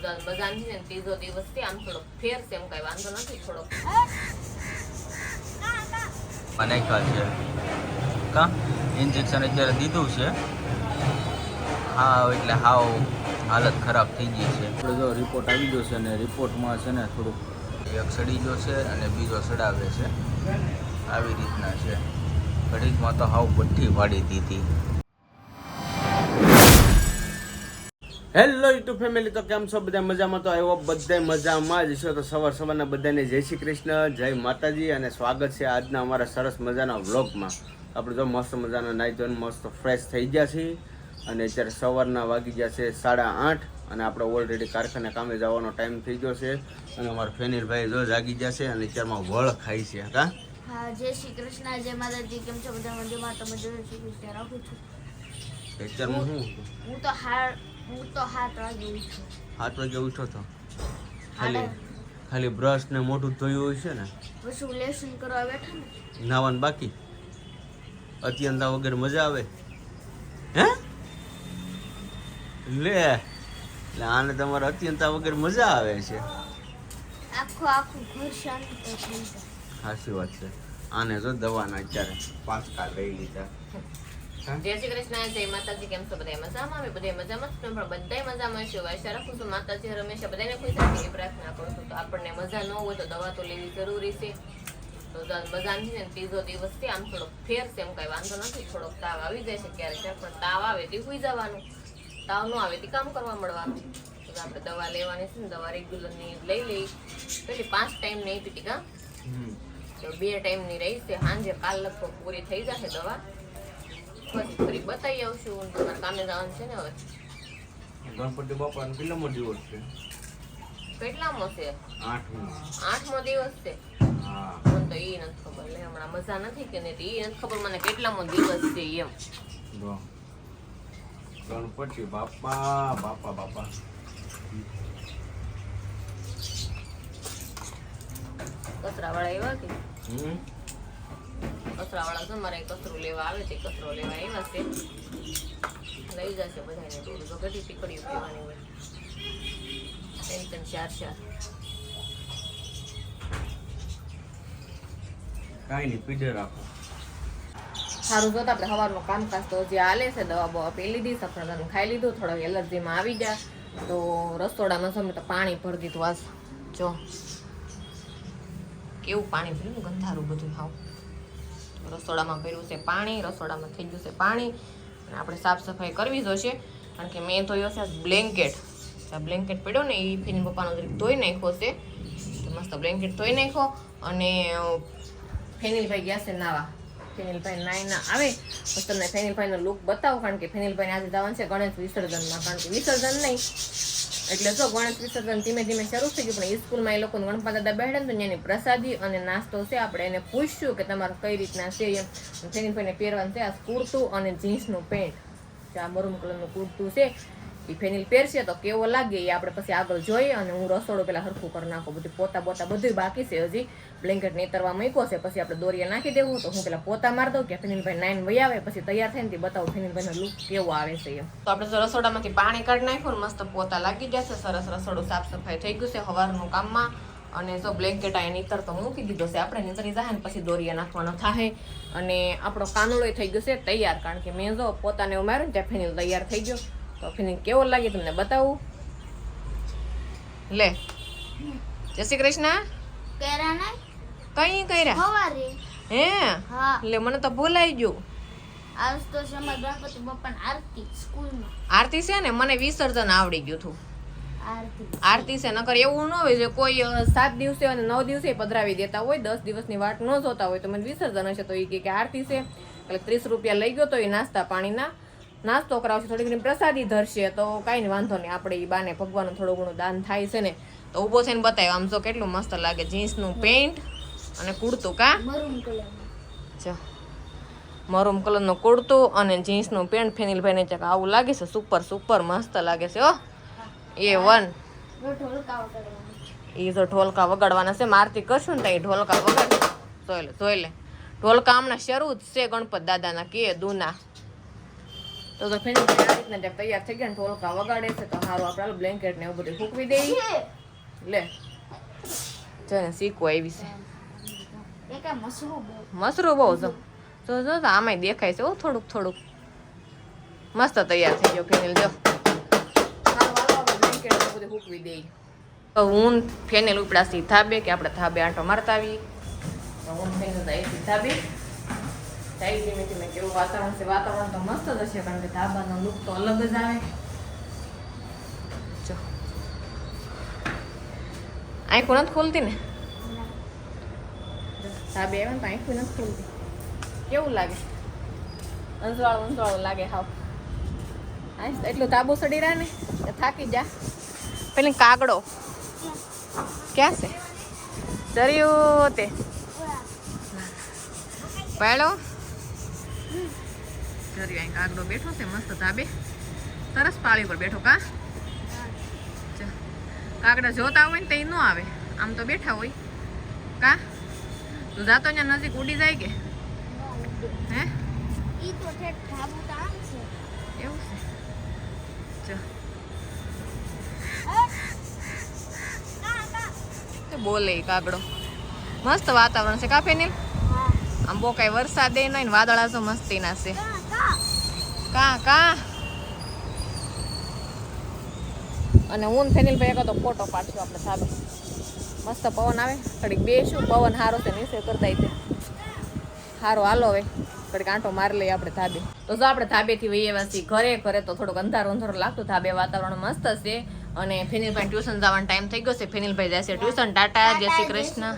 બધાને ને ત્રીજો દિવસ છે આમ થોડો ફેર છે એમ કઈ વાંધો નથી થોડોક. મને ખ્યાલ છે. કા? ઇન્જેક્શન અત્યારે દીધું છે. હા એટલે હાવ હાલત ખરાબ થઈ ગઈ છે. આપણે જો રિપોર્ટ આવી ગયો છે અને રિપોર્ટમાં છે ને થોડુંક એક સડી ગયો છે અને બીજો સડાવે છે. આવી રીતના છે. ઘડીકમાં તો હાવ ભઠ્ઠી પાડી દીધી. હેલો યુટ્યુબ ફેમિલી તો કેમ છો? બધા મજામાં? તો આવ્યો બધા મજામાં જ છો. તો સવાર સવારના બધાને જય શ્રી કૃષ્ણ જય માતાજી અને સ્વાગત છે આજના અમારા સરસ મજાના વ્લોગમાં. આપણે જો મસ્ત મજાના નાઈ ધોઈને મસ્ત ફ્રેશ થઈ ગયા છીએ અને અત્યારે સવારના વાગી ગયા છે સાડા આઠ અને આપણે ઓલરેડી કારખાને કામે જવાનો ટાઈમ થઈ ગયો છે અને અમારા ફેનિલભાઈ જો જાગી ગયા છે અને અત્યારમાં વળ ખાય છે હા જય શ્રી કૃષ્ણ જય માતાજી. કેમ છો? બધા મજામાં? તમે જય શ્રી કૃષ્ણ રાખું છું. અત્યારમાં શું હું તો હાર હું તો હાથ વાગે ઉઠું. સાત વાગે ઉઠો તો. ખાલી ખાલી બ્રશ ને મોઢું ધોયું હોય છે ને? પછી લેસન કરવા બેઠા ને. નાવાનું બાકી? અત્યંતા વગર મજા આવે? હે? લે એટલે આને તમારે અત્યંતા વગર મજા આવે છે. આખું આખું ઘર શાંત થઈ જાય. સાચી વાત છે. આને જો દવાના અત્યારે પાંચ કાર લઈ લીધા. જય શ્રી કૃષ્ણ જય માતાજી કેમ છો? બધા મજામાં? અમે બધા મજામાં છું પણ બધા મજામાં છું આશા રાખું છું? માતાજી હંમેશા બધાને ખુશ રાખે એ પ્રાર્થના કરું છું. તો આપણને મજા ન હોય તો દવા તો લેવી જરૂરી છે. તો મજા નથી ને ત્રીજો દિવસ છે. આમ થોડોક ફેર છે એમ કઈ વાંધો નથી. થોડોક તાવ આવી જાય છે ક્યારેક પણ તાવ આવે તે સુઈ જવાનું. તાવ ન આવે તે કામ કરવા મળવાનું. તો આપણે દવા લેવાની છે ને દવા રેગ્યુલરની લઈ લઈ. પેલી પાંચ ટાઈમ નહીં પીટી કા? તો બે ટાઈમની રહી છે. સાંજે કાલ લગભગ પૂરી થઈ જશે દવા. બતાવી આવશું તમારે કામે જવાનું છે ને હવે? ગણપતિ બાપાનો કેટલામો દિવસ છે? કેટલામો છે? આઠમો. આઠમો દિવસ છે? મને તો એ નથી ખબર લે હમણાં મજા નથી કે નહીં એ નથી ખબર મને કેટલામો દિવસ છે એમ. ગણપતિ બાપા બાપા બાપા. કચરા વાળા એવા કે? હમ? કચરા વાળા છે મારે કચરો લેવા આવે છે કચરો લેવા એવા છે. લઈ જશે બધાને થોડું તો ઘટી ટીકડીઓ પીવાની હોય. ટેન્શન ચાર ચાર. કાંઈ નહીં પીડે રાખો. સારું જોતા આપણે સવારનું કામકાજ તો જે હાલે છે દવા બવા પી લીધી સફરજન ખાઈ લીધું થોડો એલર્જીમાં આવી ગયા. તો રસોડામાં સમય તો પાણી ભરી દીધું આજ. જો. કેવું પાણી ભર્યું ગંધારું બધું હાવ. રસોડામાં ભર્યું છે પાણી, રસોડામાં થઈ ગયું છે પાણી. અને આપણે સાફ સફાઈ કરવી જોશે. કારણ કે મેં ધોયો છે બ્લેન્કેટ. આ બ્લેન્કેટ પડ્યો ને એ ફિન પપ્પાનો જરીક ધોઈ નાખ્યો છે. મસ્ત બ્લેન્કેટ ધોઈ નાખ્યો અને ફેનિલભાઈ ગયા છે નાવા. ફેનિલભાઈ નાઈના આવે. પછી તમને ફેનિલભાઈનો લુક બતાવો, કારણ કે ફેનિલભાઈને આજે જવાનું છે ગણેશ વિસર્જનમાં. કારણ કે વિસર્જન નહીં. એટલે જો ગણેશ વિસર્જન ધીમે ધીમે શરૂ થઈ ગયું, પણ સ્કૂલમાં એ લોકો ગણપત દાદા બેઠા તો એની પ્રસાદી અને નાસ્તો છે. આપણે એને પૂછ્યું કે તમારે કઈ રીતના છે એમ. ફેનિલભાઈને પહેરવાનું છે આ કુર્તું અને જીન્સનું પેન્ટ. જે આ મરૂન કલરનું કુર્તું છે. એ ફેનિલ પહેરશે તો કેવો લાગે એ આપણે પછી આગળ જોઈએ અને હું રસોડું પેલા સરખું કરી નાખું. બધું પોતા પોતા બધું બાકી છે હજી. બ્લેન્કેટ નેતરવા મૂક્યો છે, પછી આપણે દોરિયા નાખી દેવું તો હું પેલા પોતા મારી દઉં કે ફેનિલભાઈ નાઈન વહી આવે, પછી તૈયાર થઈને તે બતાવું ફેનિલભાઈનો લુક કેવો આવે છે એમ. તો આપણે તો રસોડામાંથી પાણી કાઢી નાખ્યું મસ્ત પોતા લાગી જશે સરસ રસોડું સાફ સફાઈ થઈ ગયું છે સવારનું કામમાં. અને જો બ્લેન્કેટ આ નીતર તો મૂકી દીધો છે, આપણે નીતરી જાય ને પછી દોરિયા નાખવાનો થાય અને આપણો કાનુડો થઈ ગયો છે તૈયાર, કારણ કે મેં જો પોતાને ઉમેર્યું ને ત્યાં ફેનિલ તૈયાર થઈ ગયો. તો ફેનિલ કેવો લાગે તમને બતાવું? લે. જય શ્રી કૃષ્ણ. કઈ કર્યા. હે? હા. લે મને તો ભૂલાઈ ગયું. આજ તો છે ગણપતિ બાપાની આરતી સ્કૂલમાં. આરતી છે ને મને વિસર્જન આવડી ગયું હતું. આરતી. છે નકર એવું ન હોય છે કોઈ સાત દિવસે અને નવ દિવસે પધરાવી દેતા હોય દસ દિવસની વાટ ન જોતા હોય તો મને વિસર્જન હશે તો એ કે આરતી છે. એટલે ત્રીસ રૂપિયા લઈ ગયો તો એ નાસ્તા પાણીના. નાસ્તો કરાવશે થોડી ઘણી પ્રસાદી ધરશે તો કાંઈ નહીં વાંધો નહીં. આપણે એ બાને ભગવાનનું થોડું ઘણું દાન થાય છે ને તો ઊભો થઈને બતાવ્યો આમ જો કેટલું મસ્ત લાગે. જીન્સનું પેન્ટ અને કુર્તું કા? જો. મરૂમ કલરનું કુર્તું અને જીન્સનું પેન્ટ ફેનિલભાઈને ચક આવું લાગે છે. સુપર સુપર મસ્ત લાગે છે હો. એ વન. ઢોલકા એ જો ઢોલકા વગાડવાના છે. મારતી કરશું ને તો એ ઢોલકા વગાડ જોઈ લે જોઈ લે. ઢોલકા હમણાં શરૂ જ છે ગણપત દાદાના કે દૂના. તો તો ફેની આ રીતના તૈયાર થઈ ગયા ને ઢોલકા વગાડે છે તો સારું આપણે બ્લેન્કેટ ને એવું બધું ફૂકવી દઈએ. લે. જો ને શીખવું આવી છે. મસરું બહુ. જો તો જો તો આમાંય દેખાય છે. હો થોડુંક થોડુંક. મસ્ત તૈયાર થઈ ગયો ફેનિલ જો. બધું સૂકવી દઈએ. તો હું ફેનેલ ઉપડાસી થાબે કે આપણે થાબે આંટો મારતા આવી તો હું ફેનેલ થાબે જાય ધીમે ધીમે કેવું વાતાવરણ છે? વાતાવરણ તો મસ્ત જ હશે, કારણ કે ધાબાનો લુક તો અલગ જ આવે. જો. આંખું નથી ખોલતી ને? ધાબે આવે ને તો આંખું નથી ખોલતી. કેવું લાગે? અંજવાળું અંજવાળું લાગે હાવ. એટલું તાબુ સડી રહ્યા ને થાકી જા. પેલી કાગડો. ક્યાં છે? દરિયો તે. પાડો દરિયો અહીં કાગડો બેઠો છે મસ્ત ધાબે. સરસ પાળી પર બેઠો કા. કાગડા જોતા હોય ને તે ન આવે. આમ તો બેઠા હોય. કા? તું જાતો ત્યાં નજીક ઉડી જાય કે? હે? ઈ તો તો છે. એવું છે. જો બોલે કાગડો મસ્ત વાતાવરણ છે કાફે નીલ આમ બહુ કઈ વરસાદ એ નહીં ને વાદળા તો મસ્તીના છે. કા કા? અને હું ને ફેનિલ ભાઈ તો ફોટો પાડશું આપણે સાબે મસ્ત પવન આવે. ઘડીક બેસું. પવન સારો છે નીચે કરતા તે. સારો હાલો હવે. ઘડીક આંટો મારી લઈએ આપણે ધાબે. તો જો આપણે ધાબેથી વહીએ વાસી ઘરે ઘરે તો થોડુંક અંધારું અંધારું લાગતું. ધાબે વાતાવરણ મસ્ત છે. અને ફેનિલભાઈ ટ્યુશન જવાનો ટાઈમ થઈ ગયો છે. ફેનિલભાઈ જશે ટ્યુશન ટાટા, જય શ્રી કૃષ્ણ.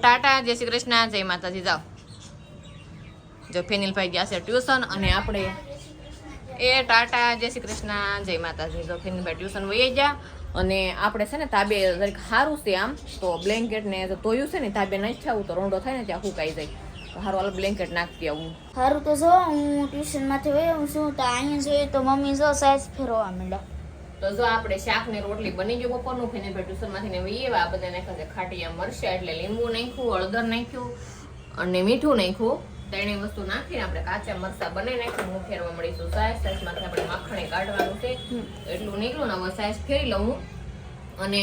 ટાટા, જય શ્રી કૃષ્ણ. જય માતાજી. જાઓ. જો ફેનિલભાઈ ગયા છે ટ્યુશન અને આપણે એ ટાટા જય શ્રી કૃષ્ણ જય માતાજી. જો ફેનિલભાઈ ટ્યુશન વહી ગયા અને આપણે છે ને તાબે જરીક સારું છે આમ તો બ્લેન્કેટ ને ધોયું છે ને તાબે નહીં છાવું તો રોંડો થાય ને ત્યાં સુકાઈ જાય તો સારું હાલ બ્લેન્કેટ નાખતી આવું. સારું તો જો હું ટ્યુશનમાંથી વહી હું શું તો અહીંયા જોઈએ તો મમ્મી જો સાઈઝ ફેરવા માંડ્યા. તો જો આપણે શાક ને રોટલી બની ગયું બપોરનું ફેને ટ્યુશનમાંથી ને વહીએ આ બધા નાખ્યા છે ખાટીયા મરચા એટલે લીંબુ નાખ્યું હળદર નાખ્યું અને મીઠું નાખ્યું. ત્રણેય વસ્તુ નાખીને આપણે કાચા મરચા બનાવી નાખીને હું ફેરવા મળીશું. સાઈઝ સાઈઝમાંથી આપણે માખણે કાઢવાનું છે. એટલું નીકળ્યું ને હવે સાઈઝ ફેરી લઉં અને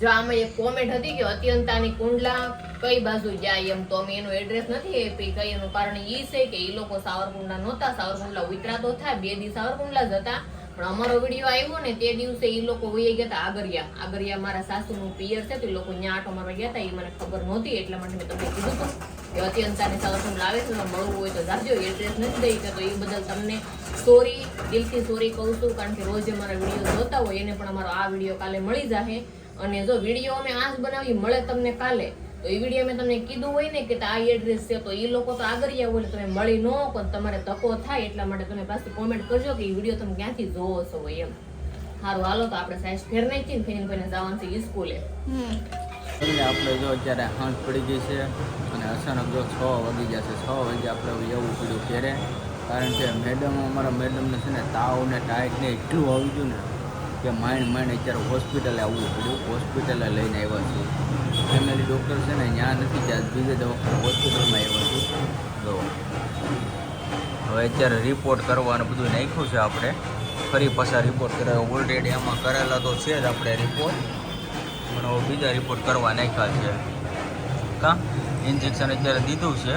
જો આમાં એક કોમેન્ટ હતી કે અત્યંતાની કુંડલા કઈ બાજુ જાય એમ તો અમે એનું એડ્રેસ નથી આપી કઈ એનું કારણ એ છે કે એ લોકો સાવરકુંડલા નહોતા. સાવરકુંડલા ઉતરા તો થાય. બે દી સાવરકુંડલા જ હતા. પણ અમારો વીડિયો આવ્યો ને તે દિવસે ઈ લોકો વહી ગયા હતા આગરિયા. આગરિયા મારા સાસુનું પિયર છે તો એ લોકો ત્યાં આટો મારવા ગયા હતા. એ મને ખબર નહોતી એટલા માટે મેં તમને કીધું હતું. કે અત્યંતાની સાવરકુંડલા આવે છે, તો મળવું હોય તો જાજો એડ્રેસ નથી દઈ તો એ બદલ તમને સોરી દિલથી સોરી કહું છું, કારણ કે રોજ અમારા વીડિયો જોતા હોય, એને પણ અમારો આ વીડિયો કાલે મળી જશે અને જો વીડિયો અમે આજ બનાવી, મળે તમને કાલે. તો એ વીડિયો મેં તમને કીધું હોય ને કે આ એડ્રેસ છે, તો એ લોકો તો આગળ એટલે તમે મળી ન પણ તમારે ધક્કો થાય, એટલા માટે તમે પાછું કોમેન્ટ કરજો કે એ વીડિયો તમે ક્યાંથી જોવો છો એમ. સારું હાલો, તો આપણે સાઈઝ ફેર નાખીને ફેનિલભાઈને જવાનું છે સ્કૂલે. એટલે આપણે જો અત્યારે હાંજ પડી ગઈ છે અને અચાનક જો છ વાગી જશે છ. વાગે આપણે એવું પડ્યું ઘેરે. કારણ કે મેડમ અમારા મેડમને છે ને તાવ ને ટાઈટ ને એટલું આવી ગયું ને કે માઇન્ડ માઇન્ડ અત્યારે હોસ્પિટલે આવવું પડ્યું. હોસ્પિટલે લઈને આવ્યા છીએ. ફેમિલી ડૉક્ટર છે ને ત્યાં નથી ત્યાં બીજે દવાખાને હોસ્પિટલમાં આવ્યા છું તો હવે અત્યારે રિપોર્ટ કરવાનું બધું નાખ્યું છે આપણે. ફરી પાછા રિપોર્ટ કરાવ્યો ઓલરેડી આમાં કરેલા તો છે જ આપણે રિપોર્ટ પણ બીજા રિપોર્ટ કરવા નાખ્યા છે. કા? ઇન્જેક્શન અત્યારે દીધું છે.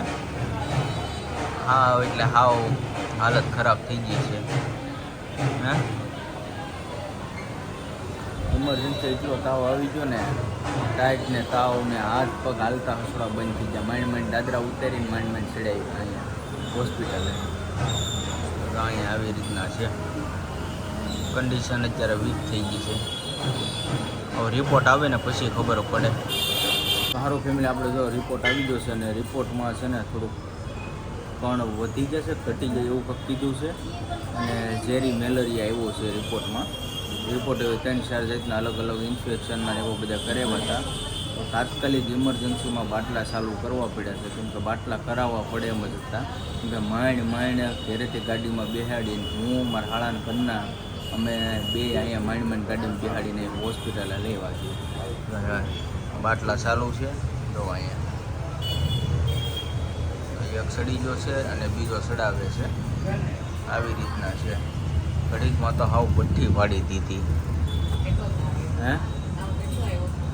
હા એટલે હાવ હાલત ખરાબ થઈ ગઈ છે. હે? ઇમરજન્સી એટલો તાવ આવી ગયો ને, ટાઈટ ને તાવ ને હાથ પગ હાલતા હસડા બંધ થઈ ગયા. માંડ માંડ દાદરા ઉતારીને માંડ માંડ ચડાવી અહીંયા હોસ્પિટલે અહીંયા આવી રીતના છે. કન્ડિશન અત્યારે વીક થઈ ગઈ છે. રિપોર્ટ આવે ને પછી ખબર પડે. સારું ફેમિલી આપણે જો રિપોર્ટ આવી ગયો છે અને રિપોર્ટમાં છે ને થોડુંક કણ વધી જશે, ઘટી જાય એવું કંઈક કીધું છે. અને ઝેરી મેલેરિયા આવ્યો છે રિપોર્ટમાં રિપોર્ટ ત્રણ ચાર જાતના અલગ અલગ ઇન્ફેક્શનના એવો બધા કર્યા હતા. તો તાત્કાલિક ઇમરજન્સીમાં બાટલા ચાલુ કરવા પડ્યા છે. કેમ કે બાટલા કરાવવા પડે એમ જ હતા. કેમ કે માંડ માંડ ઘેરેથી ગાડીમાં બેહાડીને હું, મારા હાળાને કન્ના અમે બે અહીંયા માંડ માંડ બિહાડીને હોસ્પિટલે લેવા છીએ. બાટલા ચાલુ છે, તો અહીંયા. એક સડી ગયો છે અને બીજો સડાવે છે. આવી રીતના છે. ઘડીકમાં તો હાવ ભઠ્ઠી પાડી દીધી. હે?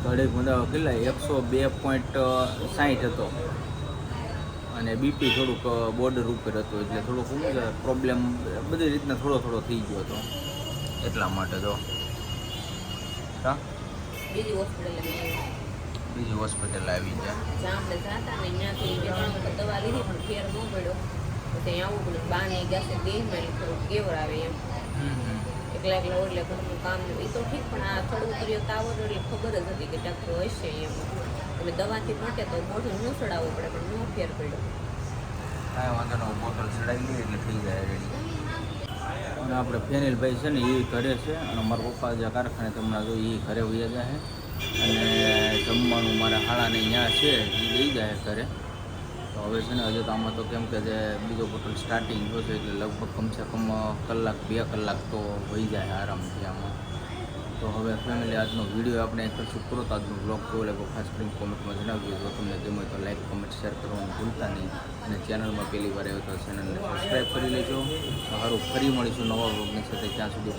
ઘડીક બધા કેટલા? એકસો બે પોઈન્ટ સાહીઠ હતો. અને બીપી થોડુંક બોર્ડર ઉપર હતું, એટલે થોડુંક પ્રોબ્લેમ બધી રીતના થોડો થોડો થઈ ગયો હતો. એટલા માટે તો બીજી હોસ્પિટલ બીજી હોસ્પિટલ આવી આપણે ને ત્યાંથી બે ત્રણ દવા લીધી પણ ફેર ન પડ્યો. પછી આવું પડ્યું બાને ગયા છે દેહમાં થોડું કેવર આવે એમ. એકલા એકલા ઓરલે ઘરનું કામ ને એ તો ઠીક પણ આ થોડું ઉતર્યો તાવ એટલે ખબર જ હતી કે ડૉક્ટર હશે એમ. તમે દવાથી મટે તો મોઢું ન ચડાવવું પડે પણ ન ફેર પડ્યો. કાંઈ વાંધો નહીં બોટલ ચડાવી લઈએ એટલે થઈ જાય રેડી આપણે ફેનિલભાઈ છે ને એ ઘરે છે અને મારા પપ્પા જે કારખાને હમણાં જો એ ઘરે વહી જાય અને જમવાનું મારા હાળાને અહીંયા છે, એ લઈ જાય ઘરે. તો હવે છે ને હજુ તો આમાં તો કેમ કે જે બીજો બોટલ સ્ટાર્ટિંગ થયો છે, એટલે લગભગ કમસે કમ કલાક, બે કલાક તો વહી જાય આરામથી આમાં. તો હવે ફેમિલી આજનો વીડિયો આપણે કરશું પૂરો આજનો બ્લોગ કેવો લાગ્યો? ખાસ કરીને કોમેન્ટમાં જણાવજો. જો તમને ગમે તો લાઈક કોમેન્ટ શેર કરવાનું ભૂલતા નહીં. અને ચેનલમાં પહેલી વાર આવ્યો તો ચેનલને સબસ્ક્રાઈબ કરી લેજો. સારું ફરી મળીશું નવા બ્લોગની સાથે. ત્યાં સુધી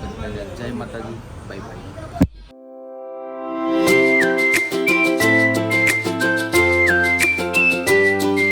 જય માતાજી. Bye bye